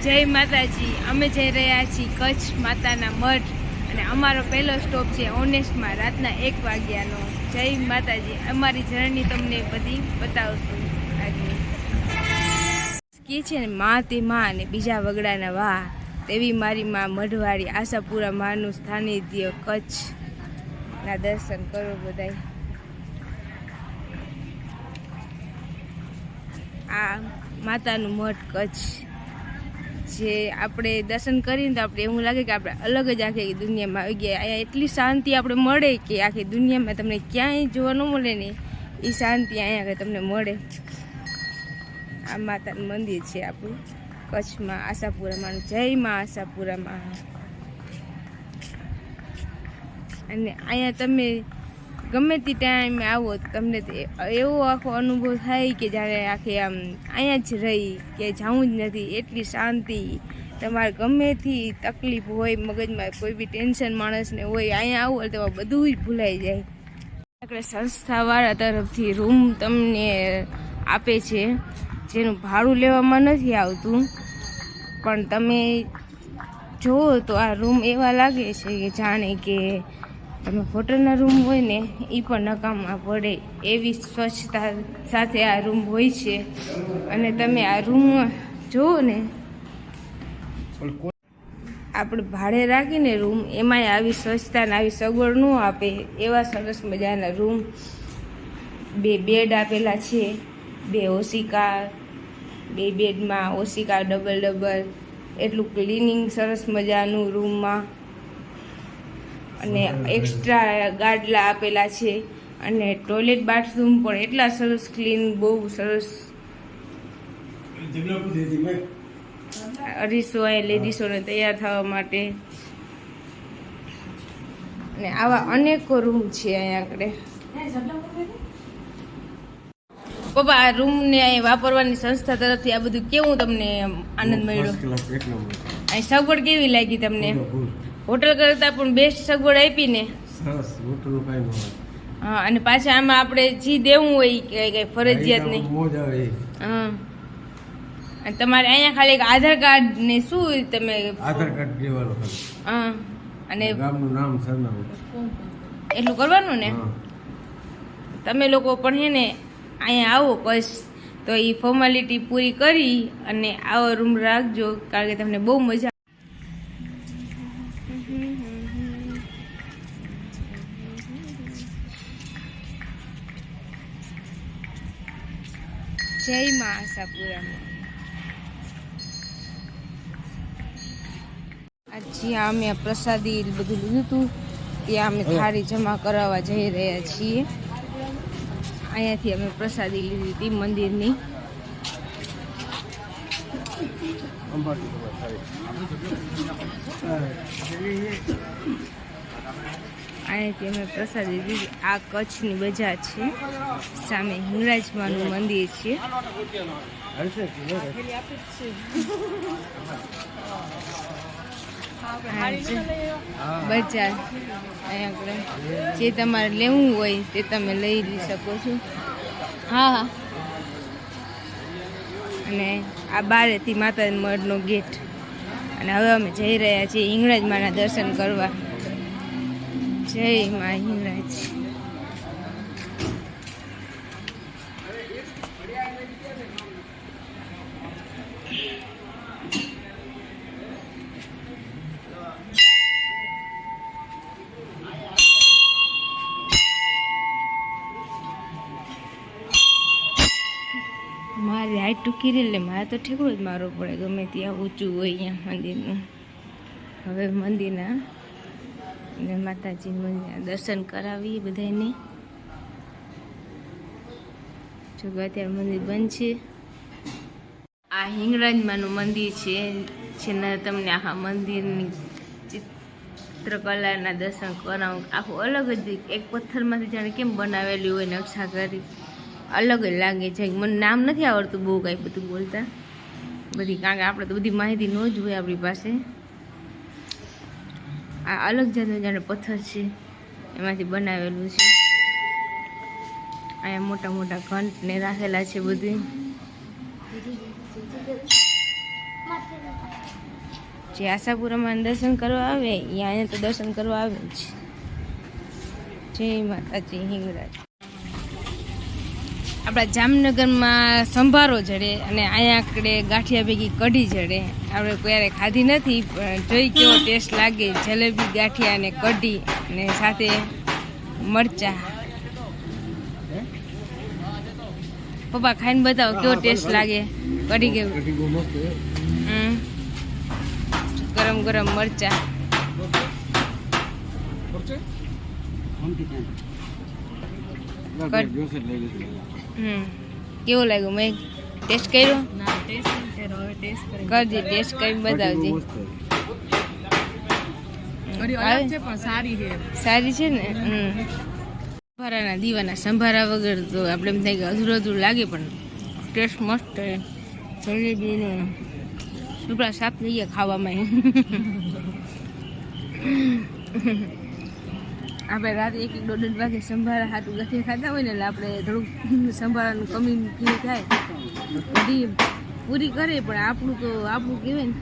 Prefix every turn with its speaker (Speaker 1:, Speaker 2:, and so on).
Speaker 1: જય માતાજી, અમે જઈ રહ્યા છીએ કચ્છ માતાના મઠ અને અમારો પહેલો સ્ટોપ છે ઓનેસ્ટમાં રાતના એક વાગ્યાનો. જય માતાજી, અમારી જર્ની તમને બધી બતાવશું આજે. કે છે ને, મા તે મા અને બીજા વગડાના વાહ. તેવી મારી મા મઢવાળી આશાપુરા માનું સ્થાનિધ્ય કચ્છના દર્શન કરો બધાય. આ માતાનું મઠ કચ્છ. જે આપણે દર્શન કરીને તો આપણે એવું લાગે કે આપણે અલગ જ આખી દુનિયામાં આવી ગયા. અહીંયા એટલી શાંતિ આપણે મળે કે આખી દુનિયામાં તમને ક્યાંય જોવા ન મળે ને એ શાંતિ અહીંયા આગળ તમને મળે. આ માતાનું મંદિર છે આપણું, કચ્છમાં, આશાપુરામાં. જય માં આશાપુરામાં. અને અહીંયા તમે ગમે તે ટાઈમે આવો, તમને તે એવો આખો અનુભવ થાય કે જ્યારે આખે આમ અહીંયા જ રહી, કે જવું જ નથી, એટલી શાંતિ. તમારે ગમેથી તકલીફ હોય, મગજમાં કોઈ બી ટેન્શન માણસને હોય, અહીંયા આવો તો બધું જ ભૂલાઈ જાય. આપણે સંસ્થાવાળા તરફથી રૂમ તમને આપે છે. જેનું ભાડું લેવામાં નથી આવતું. પણ તમે જુઓ તો આ રૂમ એવા લાગે છે કે જાણે કે તમે હોટલના રૂમ હોય ને એ પણ નકામમાં પડે. એવી સ્વચ્છતા સાથે આ રૂમ હોય છે. અને તમે આ રૂમ જુઓ ને આપણે ભાડે રાખીને રૂમ, એમાંય આવી સ્વચ્છતા ને આવી સગવડ ન આપે. એવા સરસ મજાના રૂમ. બે બેડ આપેલા છે, બે ઓશિકા બે બેડમાં ઓશિકા ડબલ ડબલ. એટલું ક્લિનિંગ સરસ મજાનું રૂમમાં. અને એક્સ્ટ્રા ગાડલા આપેલા છે. અને ટોયલેટ બાથરૂમ પણ એટલા સરસ ક્લીન બહુ સરસ. અઢીસો અહીંયા લેડીસોને તૈયાર થવા માટે. અને આવા અનેકો રૂમ છે અહીંયા આગળ. પપ્પા આ રૂમને અહીં વાપરવાની સંસ્થા તરફથી આ બધું કેવું તમને આનંદ મળ્યો? અહીં સગવડ કેવી લાગી તમને? હોટલ કરતાં પણ બેસ્ટ સગવડ આપીને.
Speaker 2: સરસ હોટલનું કાંઈ ન હોય.
Speaker 1: હા અને પાછા આમાં આપણે જી દેવું હોય ઈ કઈ ફરજિયાત નહીં.
Speaker 2: મોજ આવે
Speaker 1: હા. અને તમારે અહીંયા ખાલી એક આધાર કાર્ડ ને શું તમે
Speaker 2: આધાર કાર્ડ દેવાનું ખાલી.
Speaker 1: હા અને
Speaker 2: ગામનું નામ સરનામું.
Speaker 1: એટલું કરવાનું ને? તમે લોકો પણ હે ને અહીંયા આવો કચ્છ તો એ ફોર્માલિટી પૂરી કરી અને આવો રૂમ રાખજો કારણ કે તમને બહુ મજા જય મા આશાપુરામાં જ્યાં અમે પ્રસાદી બધું લીધું હતું ત્યાં અમે થાળી જમા કરાવવા જઈ રહ્યા છીએ. અહીંયાથી અમે પ્રસાદી લીધી હતી મંદિરની.
Speaker 2: અંબાજી
Speaker 1: અહીંયાથી અમે પ્રસાદી લીધી. આ કચ્છની બજાર છે. સામે હિંગરાજમાનું મંદિર છે. બજાર. અહીંયા જે તમારે લેવું હોય તે તમે લઈ શકો છો. હા હા. અને આ બારેથી માતા મઢનો ગેટ. અને હવે અમે જઈ રહ્યા છીએ હિંગરાજમાના દર્શન કરવા. જય મા હિંગળાજ મારી હાઈટ ટૂંકી રહી એટલે મારે તો ઠેકડો જ મારવો પડે, ગમે ત્યાં ઊંચું હોય અહીંયા મંદિરનું. હવે મંદિરના અને માતાજીનું દર્શન કરાવીએ બધાને જો અત્યારે મંદિર બંધ છે. આ હિંગળાજમાનું મંદિર છે. જેના તમને આખા મંદિરની ચિત્રકલાના દર્શન કરાવું. આખું અલગ જ એક પથ્થરમાંથી જાણે કેમ બનાવેલી હોય નકશા કરી અલગ જ લાગે છે. મને નામ નથી આવડતું બહુ કાંઈ બધું બોલતા. બધી કારણ કે આપણે તો બધી માહિતી ન જ હોય આપણી પાસે. આ અલગ જાતનું જાણે પથ્થર છે. એમાંથી બનાવેલું છે. અહીંયા મોટા મોટા ઘંટ ને રાખેલા છે બધું. જે આશાપુરામાં દર્શન કરવા આવે અહીંયા તો દર્શન કરવા આવે જ. જય માતાજી, હિંગરાજ. આપણા જામનગરમાં સંભારો જડે અને અહીંયા આકડે ગાંઠિયા ભેગી કઢી જડે. આપણે ક્યારે ખાધી નથી પણ જોઈ કેવો ટેસ્ટ લાગે. જલેબી ગાંઠિયા અને કઢી અને સાથે મરચા. પપ્પા ખાઈને બતાવો કેવો ટેસ્ટ લાગે? કઢી કેવું. ગરમ ગરમ મરચા
Speaker 2: લાગે, જોશે જ લઈ લીધું.
Speaker 1: હમ કેવો લાગ્યું મેં ટેસ્ટ કર્યો કરજે ટેસ્ટ કરીને બતાવજે? સારી છે ને હમ સંભારાના દીવાના સંભારા વગર તો આપણે એમ થાય કે અધૂરું અધૂરું લાગે પણ ટેસ્ટ મસ્ત છે જલેબીનો ટુકડા સાફ થઈ ગયા ખાવામાં આપણે રાતે એક એક દોઢ વાગે સંભાળા હાથું ગઠિયા ખાતા હોય ને એટલે આપણે થોડુંક સંભાળવાનું કમી ફીલ થાય. પૂરી કરે પણ આપણું તો આપણું કહેવાય ને.